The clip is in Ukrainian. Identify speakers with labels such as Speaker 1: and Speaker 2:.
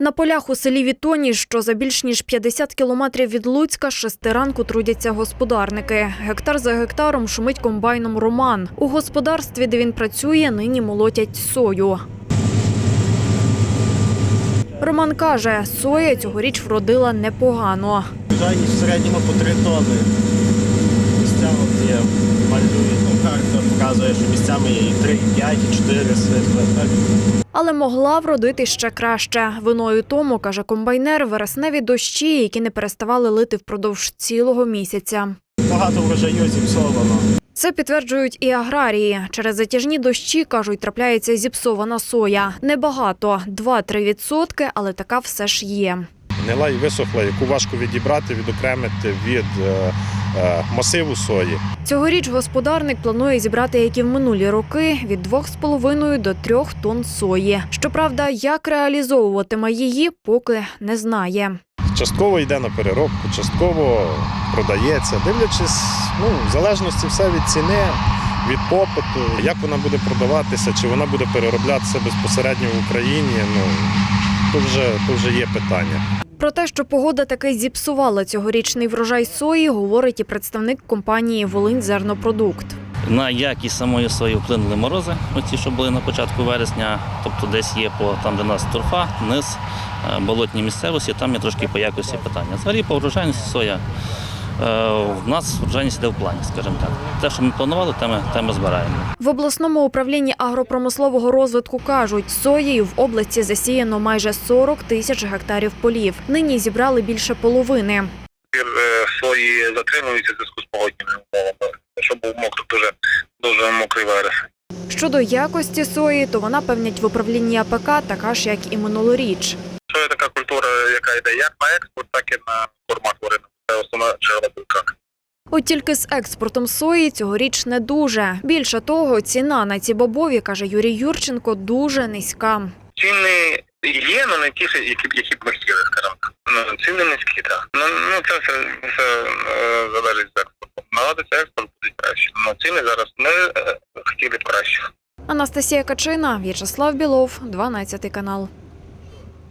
Speaker 1: На полях у селі Вітоні, що за більш ніж 50 кілометрів від Луцька, шести ранку трудяться господарники. Гектар за гектаром шумить комбайном Роман. У господарстві, де він працює, нині молотять сою. Роман каже, соя цьогоріч вродила непогано.
Speaker 2: Врожайність в середньому по 3 тонни. Місця от є карта показує, що місцями є і 3, і 5, і 4 світла. Так.
Speaker 1: Але могла вродити ще краще. Виною тому, каже комбайнер, вересневі дощі, які не переставали лити впродовж цілого місяця.
Speaker 2: Багато врожаю зіпсовано.
Speaker 1: Це підтверджують і аграрії. Через затяжні дощі, кажуть, трапляється зіпсована соя. Небагато, 2-3 відсотки, але така все ж є.
Speaker 3: гнила і висохла, яку важко відібрати, відокремити від е, масиву сої.
Speaker 1: Цьогоріч господарник планує зібрати, як і в минулі роки, від 2,5 до 3 тонн сої. Щоправда, як реалізовуватиме її, поки не знає.
Speaker 3: Частково йде на переробку, частково продається, дивлячись, ну, в залежності все від ціни, від попиту, як вона буде продаватися, чи вона буде перероблятися безпосередньо в Україні. Ну, то вже, то вже є питання.
Speaker 1: Про те, що погода таки зіпсувала цьогорічний врожай сої, говорить і представник компанії Волинь Зернопродукт.
Speaker 4: На якість самої сої вплинули морози, оці, що були на початку вересня, тобто десь є по там, де нас торфа, низ, е, болотні місцевості, там є трошки по якості питання. Взагалі по врожайності соя. Е, В нас врожайність йде в плані, скажімо так. Те, що ми планували, те ми, те ми збираємо.
Speaker 1: В обласному управлінні агропромислового розвитку кажуть, соєю в області засіяно майже 40 тисяч гектарів полів. Нині зібрали більше половини.
Speaker 5: Е, сої затримується в зв'язку з погодніми умовами, щоб був мокрий, дуже, дуже мокрий вересень.
Speaker 1: Щодо якості сої, то вона певнять в управлінні АПК така ж, як і минулоріч.
Speaker 5: Соя така культура, яка йде як на експорт, так і на формат тварин. Основна джерела білка.
Speaker 1: От тільки з експортом сої цьогоріч не дуже. Більше того, ціна на ці бобові, каже Юрій Юрченко, дуже низька.
Speaker 5: Ціни є, але не ті, які б які б ми хотіли, скажімо. Ну, ціни низькі, так. Ну, ну це все, все е, залежить від експорту. Наладиться експорт буде краще. Ну, ціни зараз не е, хотіли б краще.
Speaker 1: Анастасія Качина, В'ячеслав Білов, 12 канал.